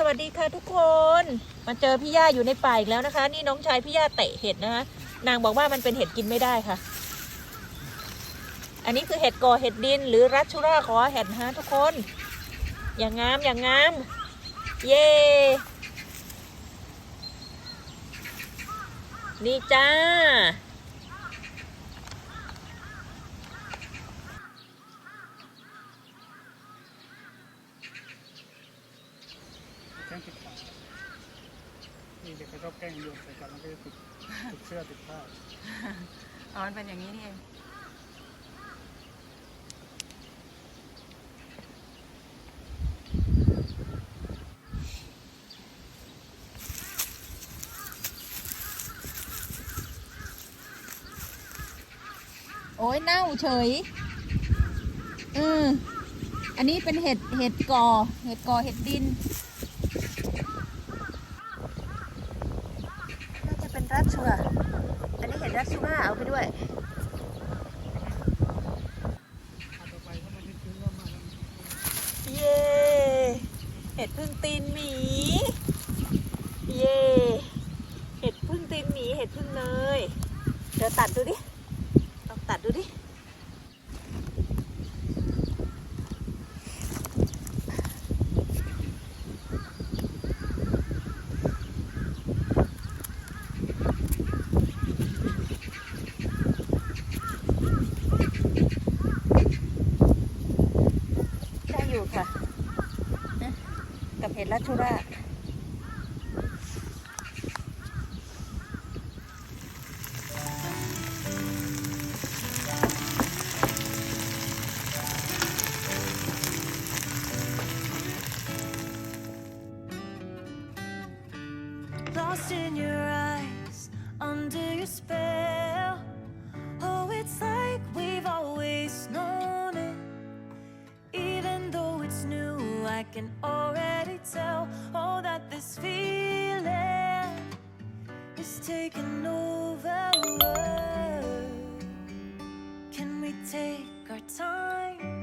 สวัสดีค่ะทุกคน มาเจอพี่ย่าอยู่ในป่าอีกแล้วนะคะ นี่น้องชายพี่ย่าเตะเห็ดนะคะนางบอกว่ามันเป็นเห็ดกินไม่ได้ค่ะ อันนี้คือเห็ดก่อเห็ดดิน หรือรัชชุราขอเห็ดฮะทุกคน อย่างงามอย่างงาม เย่นี่จ้า แกล้ งติดขานี่เด็กเขาชอบแกล้งโยนใส่กันแล้วก็จะติดติดเสื้อติดผ้าอ๋อมันเป็นอย่างนี้นี่เองโอ้ยเน่าเฉยเอออันนี้เป็นเห็ดเห็ดกอ เห็ดกอเห็ดดิน น่า เป็นรัชชัวอันนี้เห็ดรัชชัวเอาไปด้วยเอาต่อไปถ้ามันไม่ทิ้งก็มาแล้วเย่เห็ดพึ่งตีนหมีเย่เห็ดพึ่งตีนหมีเห็ดพึ่งเนยเดี๋ยวตัดดูดิ กับเห็ดลัชชุระ Lost in your eyes, under your spell. Oh, it's like we've always known it. Even though it's new, I can already tell. Oh, that this feeling is taking over. Can we take our time?